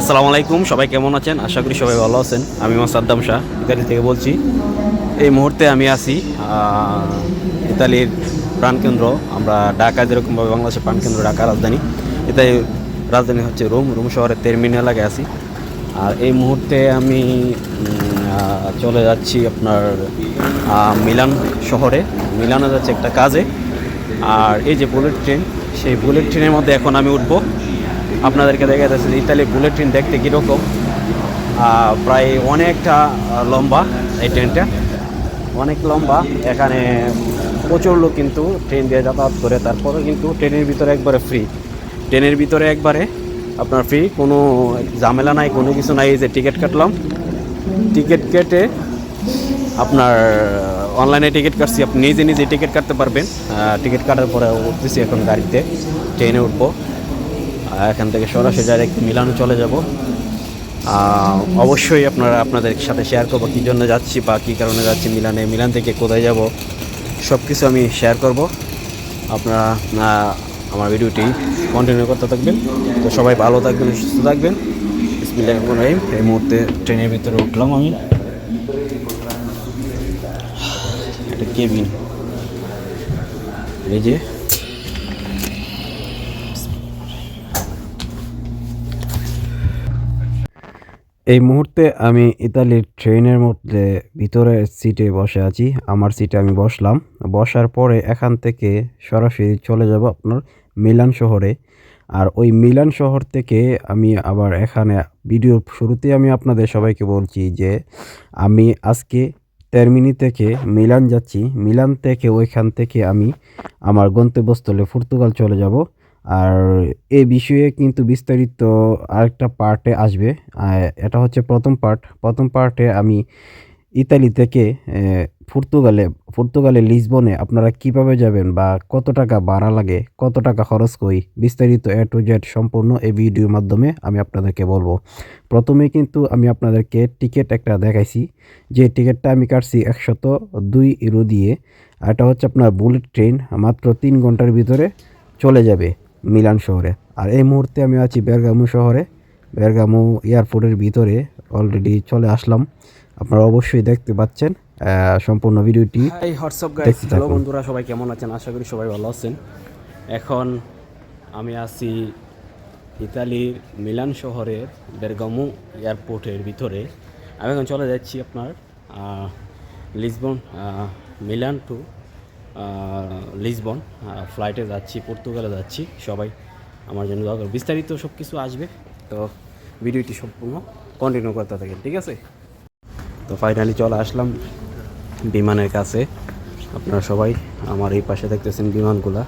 আসসালামু আলাইকুম, সবাই কেমন আছেন? আশা করি সবাই ভালো আছেন। আমি মোহাম্মদ সাদ্দাম শাহ, ইতালি থেকে বলছি। এই মুহূর্তে আমি আছি ইতালির প্রাণকেন্দ্র। আমরা ঢাকা, যেরকমভাবে বাংলাদেশের প্রাণকেন্দ্র ঢাকা রাজধানী। এটাই রাজধানী হচ্ছে রোম রোম শহরের তেরমিন এলাকায় আছি। আর এই মুহূর্তে আমি চলে যাচ্ছি আপনার মিলান শহরে। মিলানে যাচ্ছে একটা কাজে। আর এই যে বুলেট ট্রেন, সেই বুলেট ট্রেনের মধ্যে এখন আমি উঠবো। আপনাদেরকে দেখা যাচ্ছে যে ইতালির বুলেট ট্রেন দেখতে কীরকম। প্রায় অনেকটা লম্বা এই ট্রেনটা অনেক লম্বা। এখানে প্রচুর লোক কিন্তু ট্রেন দিয়ে যাতায়াত করে। তারপরে কিন্তু ট্রেনের ভিতরে একবারে ফ্রি ট্রেনের ভিতরে একবারে আপনার ফ্রি কোনো ঝামেলা নাই, কোনো কিছু নাই। যে টিকিট কাটলাম। টিকিট কেটে আপনার অনলাইনে টিকিট কাটছি। আপনি নিজে নিজে টিকিট কাটতে পারবেন। টিকিট কাটার পরে উঠতেছি এখন গাড়িতে। ট্রেনে উঠবো। এখান থেকে সরাসরি ডাইরেক্ট মিলানো চলে যাব। অবশ্যই আপনারা আপনাদের সাথে শেয়ার করব কী জন্য যাচ্ছি বা কী কারণে যাচ্ছি মিলানে মিলান থেকে কোথায় যাব সব কিছু আমি শেয়ার করব। আপনারা আমার ভিডিওটি কন্টিনিউ করতে থাকবেন। তো সবাই ভালো থাকবেন সুস্থ থাকবেন। রহিম। এই মুহূর্তে ট্রেনের ভিতরে উঠলাম আমি। একটা কেবিন। এই যে এই মুহূর্তে আমি ইতালির ট্রেনের মধ্যে ভিতরের সিটে বসে আছি। আমার সিটে আমি বসলাম। বসার পরে এখান থেকে সরাসরি চলে যাব আপনার মিলান শহরে। আর ওই মিলান শহর থেকে আমি আবার এখানে ভিডিওর শুরুতে আমি আপনাদের সবাইকে বলছি যে আমি আজকে টার্মিনি থেকে মিলান যাচ্ছি। মিলান থেকে ওইখান থেকে আমি আমার গন্তব্যস্থলে পর্তুগাল চলে যাব। আর এ বিষয়ে কিন্তু বিস্তারিত আরেকটা পার্টে আসবে। এটা হচ্ছে প্রথম পার্ট। প্রথম পার্টে আমি ইতালি থেকে পর্তুগালে পর্তুগালে লিসবনে আপনারা কীভাবে যাবেন বা কত টাকা ভাড়া লাগে, কত টাকা খরচ করি, বিস্তারিত এ টু জেড সম্পূর্ণ এই ভিডিওর মাধ্যমে আমি আপনাদেরকে বলব। প্রথমে কিন্তু আমি আপনাদেরকে টিকিট একটা দেখাইছি। যে টিকিটটা আমি কাটছি একশত দুই ইউরো দিয়ে। এটা হচ্ছে আপনার বুলেট ট্রেন, মাত্র তিন ঘণ্টার ভিতরে চলে যাবে। মিলান শহরে। আর এই মুহূর্তে আমি আছি বেরগামু শহরে। বেরগামু এয়ারপোর্টের ভিতরে অলরেডি চলে আসলাম। আপনারা অবশ্যই দেখতে পাচ্ছেন সম্পূর্ণ ভিডিওটি। হাই হোয়াটসঅ্যাপ গাইস হ্যালো বন্ধুরা সবাই কেমন আছেন? আশা করি সবাই ভালো আছেন। এখন আমি আছি ইতালির মিলান শহরের বেরগামু এয়ারপোর্টের ভিতরে। আমি এখন চলে যাচ্ছি আপনার লিসবন মিলান টু। লিসবন ফ্লাইটে যাচ্ছি পর্তুগালে যাচ্ছি, সবাই আমার জন্য দরকার বিস্তারিত সব কিছু আসবে, তো ভিডিওটি সম্পূর্ণ কন্টিনিউ করতে থাকেন, ঠিক আছে? তো ফাইনালি চলে আসলাম বিমানের কাছে। আপনারা সবাই আমার এই পাশে দেখতেছেন বিমানগুলা।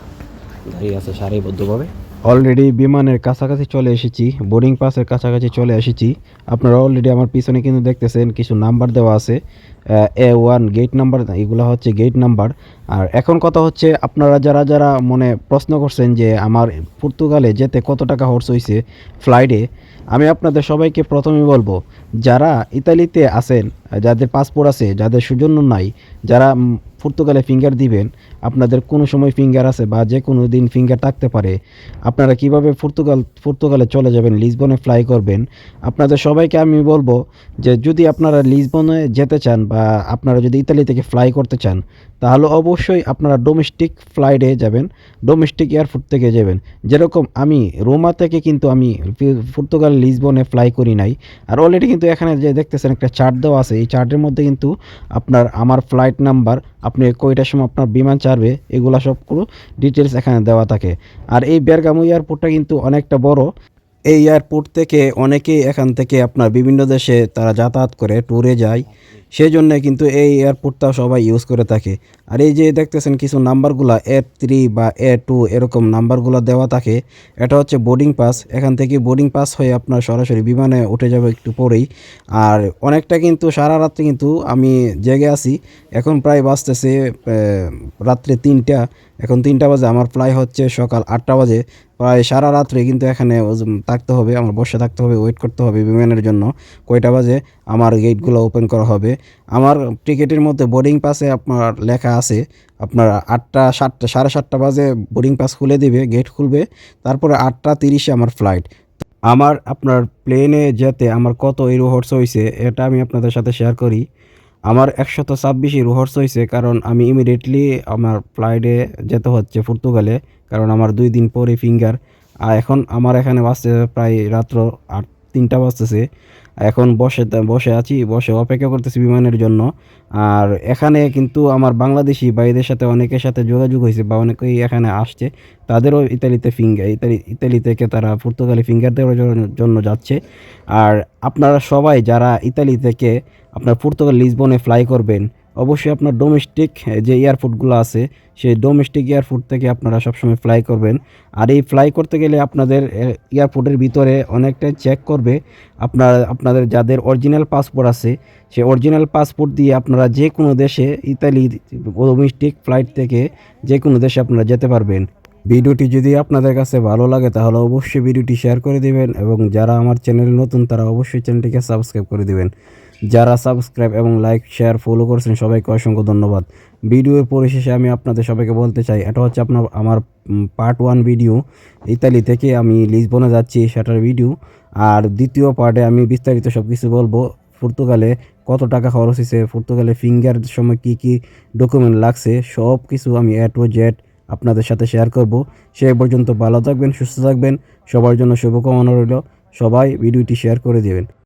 দাঁড়িয়ে আছে সারিবদ্ধভাবে। অলরেডি বিমানের কাছাকাছি চলে এসেছি বোর্ডিং পাসের কাছাকাছি চলে এসেছি। আপনারা অলরেডি আমার পিছনে কিন্তু দেখতেছেন, কিছু নাম্বার দেওয়া আছে। এ ওয়ান গেট নাম্বার এগুলো হচ্ছে গেট নাম্বার আর এখন কথা হচ্ছে আপনারা যারা যারা মনে প্রশ্ন করছেন যে আমার পর্তুগালে যেতে কত টাকা খরচ হয়েছে ফ্লাইটে আমি আপনাদের সবাইকে প্রথমে বলব, যারা ইতালিতে আছেন, যাদের পাসপোর্ট আছে, যাদের সুজন্য নাই, যারা পর্তুগালে ফিঙ্গার দিবেন, আপনাদের কোনো সময় ফিঙ্গার আছে বা যে কোনো দিন ফিঙ্গার থাকতে পারে, আপনারা কীভাবে পর্তুগাল, পর্তুগালে চলে যাবেন, লিসবনে ফ্লাই করবেন, আপনাদের সবাইকে আমি বলব যে যদি আপনারা লিসবনে যেতে চান বা আপনারা যদি ইতালি থেকে ফ্লাই করতে চান, তাহলে অবশ্যই আপনারা ডোমেস্টিক ফ্লাইটে যাবেন ডোমেস্টিক এয়ারপোর্ট থেকে যাবেন। যেরকম আমি রোমা থেকে কিন্তু আমি পর্তুগাল লিসবনে ফ্লাই করি নাই। আর অলরেডি কিন্তু এখানে যে দেখতেছেন একটা চার্ট দেওয়া আছে, এই চার্টের মধ্যে কিন্তু আপনার আমার ফ্লাইট নাম্বার আপনি কয়টার সময় আপনার বিমান ছাড়বে এগুলো সবগুলো ডিটেলস এখানে দেওয়া থাকে। আর এই বেরগামো এয়ারপোর্টটা কিন্তু অনেকটা বড়। এই এয়ারপোর্ট থেকে অনেকেই এখান থেকে আপনার বিভিন্ন দেশে তারা যাতায়াত করে ট্যুরে যায়। সেই জন্য কিন্তু এই এয়ারপোর্টটা সবাই ইউজ করে থাকে। আর এই যে দেখতেছেন কিছু নাম্বারগুলা এ থ্রি বা এ টু এরকম নাম্বারগুলো দেওয়া থাকে, এটা হচ্ছে বোর্ডিং পাস এখান থেকে বোর্ডিং পাস হয়ে আপনার সরাসরি বিমানে উঠে যাবে একটু পরেই। আর অনেকটা কিন্তু সারা রাত্রে কিন্তু আমি জেগে আছি। এখন প্রায় বাজতেছে রাত্রে তিনটা। এখন তিনটা বাজে, আমার ফ্লাই হচ্ছে সকাল আটটা বাজে। প্রায় সারা রাত্রে কিন্তু এখানে থাকতে হবে, আমার বসে থাকতে হবে ওয়েট করতে হবে বিমানের জন্য। কয়টা বাজে? আমার গেটগুলো ওপেন করা হবে। আমার টিকিটের মধ্যে বোর্ডিং পাসে আপনার লেখা আছে, আপনার আটটা, সাতটা, সাড়ে সাতটা বাজে বোর্ডিং পাস খুলে দিবে গেট খুলবে, তারপরে আটটা তিরিশে আমার ফ্লাইট আমার, আপনার প্লেনে যেতে আমার কত ইউরো হর্স হয়েছে এটা আমি আপনাদের সাথে শেয়ার করি। আমার একশত ছাব্বিশ ইউরো হর্স হয়েছে কারণ আমি ইমিডিয়েটলি আমার ফ্লাইটে যেতে হচ্ছে পর্তুগালে কারণ আমার দুই দিন পরে ফিঙ্গার আর এখন আমার এখানে বাজতে প্রায় রাত্র আট, তিনটা বাজতেছে। এখন বসে বসে আছি, বসে অপেক্ষা করতেছি বিমানের জন্য। আর এখানে কিন্তু আমার বাংলাদেশি ভাইদের সাথে অনেকের সাথে যোগাযোগ হয়েছে বা অনেকেই এখানে আসছে। তাদেরও ইতালিতে ফিঙ্গার ইতালি ইতালি থেকে তারা পর্তুগালে ফিঙ্গার দেওয়ার জন্য- যাচ্ছে। আর আপনারা সবাই যারা ইতালি থেকে আপনার পর্তুগাল, লিসবনে ফ্লাই করবেন অবশ্যই আপনার ডোমেস্টিক যে এয়ারপোর্টগুলো আছে, সেই ডোমেস্টিক এয়ারপোর্ট থেকে আপনারা সবসময় ফ্লাই করবেন। আর এই ফ্লাই করতে গেলে আপনাদের এয়ারপোর্টের ভিতরে অনেকটাই চেক করবে আপনার, আপনাদের যাদের অরিজিনাল পাসপোর্ট আছে সেই অরিজিনাল পাসপোর্ট দিয়ে আপনারা যে কোনো দেশে ইতালি ডোমেস্টিক ফ্লাইট থেকে যে কোনো দেশে আপনারা যেতে পারবেন। ভিডিওটি যদি আপনাদের কাছে ভালো লাগে, তাহলে অবশ্যই ভিডিওটি শেয়ার করে দিবেন এবং যারা আমার চ্যানেল নতুন, তারা অবশ্যই চ্যানেলটিকে সাবস্ক্রাইব করে দিবেন। যারা সাবস্ক্রাইব এবং লাইক শেয়ার ফলো করছেন, সবাইকে অসংখ্য ধন্যবাদ। ভিডিওর পরিশেষে আমি আপনাদের সবাইকে বলতে চাই, এটা হচ্ছে আপনার, আমার পার্ট ওয়ান ভিডিও ইতালি থেকে আমি লিসবনে যাচ্ছি, সেটার ভিডিও আর দ্বিতীয় পার্টে আমি বিস্তারিত সব কিছু বলব। পর্তুগালে কত টাকা খরচ হয়েছে, পর্তুগালে ফিঙ্গার সময় কি কি ডকুমেন্ট লাগছে সব কিছু আমি এ টু জেড আপনাদের সাথে শেয়ার করব। সেই পর্যন্ত ভালো থাকবেন, সুস্থ থাকবেন। সবার জন্য শুভকামনা রইল। সবাই ভিডিওটি শেয়ার করে দেবেন।